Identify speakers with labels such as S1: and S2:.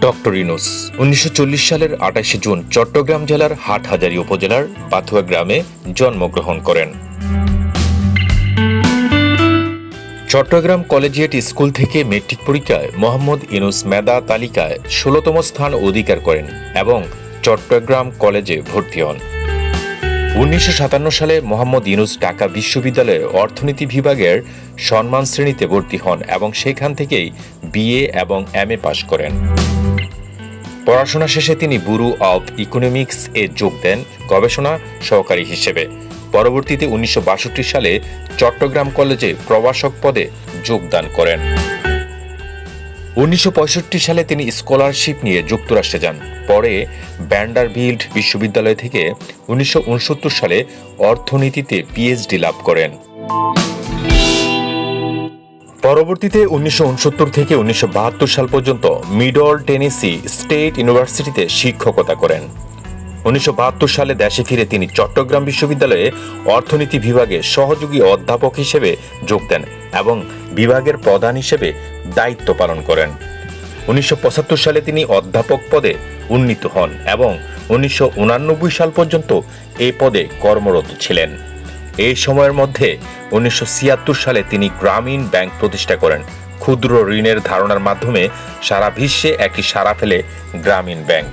S1: Doctor Yunus, উনিশশো চল্লিশ সালের আঠাশে জুন চট্টগ্রাম জেলার হাটহাজারী উপজেলার পাথুয়া গ্রামে জন্মগ্রহণ করেন। চট্টগ্রাম কলেজিয়েট স্কুল থেকে মেট্রিক পরীক্ষায় মোহাম্মদ ইনুস মেধা তালিকায় ষোলতম স্থান অধিকার করেন এবং চট্টগ্রাম কলেজে ভর্তি হন। উনিশশো সাতান্ন সালে মোহাম্মদ ইনুস ঢাকা বিশ্ববিদ্যালয়ের অর্থনীতি বিভাগের সম্মান শ্রেণীতে ভর্তি হন এবং সেখান থেকেই বিএ এবং এম এ পাশ করেন। পড়াশোনা শেষে তিনি ব্যুরো অব ইকোনমিক্স এ যোগ দেন গবেষণা সহকারী হিসেবে। পরবর্তীতে উনিশশো বাষট্টি সালে চট্টগ্রাম কলেজে প্রভাষক পদে যোগদান করেন। উনিশশো পঁয়ষট্টি সালে তিনি স্কলারশিপ নিয়ে যুক্তরাষ্ট্রে যান। পরে ব্যান্ডারভিল্ড বিশ্ববিদ্যালয় থেকে উনিশশো উনসত্তর সালে অর্থনীতিতে পিএইচডি লাভ করেন। পরবর্তীতে উনিশশো উনসত্তর থেকে উনিশশো বাহাত্তর সাল পর্যন্ত মিডল টেনেসি স্টেট ইউনিভার্সিটিতে শিক্ষকতা করেন। উনিশশো বাহাত্তর সালে দেশে ফিরে তিনি চট্টগ্রাম বিশ্ববিদ্যালয়ে অর্থনীতি বিভাগে সহযোগী অধ্যাপক হিসেবে যোগ দেন এবং বিভাগের প্রধান হিসেবে দায়িত্ব পালন করেন। উনিশশো পঁচাত্তর সালে তিনি অধ্যাপক পদে উন্নীত হন এবং উনিশশো সাল পর্যন্ত এ পদে কর্মরত ছিলেন। এই সময়ের মধ্যে উনিশশো ছিয়াত্তর সালে তিনি গ্রামীণ ব্যাংক প্রতিষ্ঠা করেন। ক্ষুদ্র ঋণের ধারণার মাধ্যমে সারা বিশ্বে একই সারা ফেলে গ্রামীণ ব্যাংক।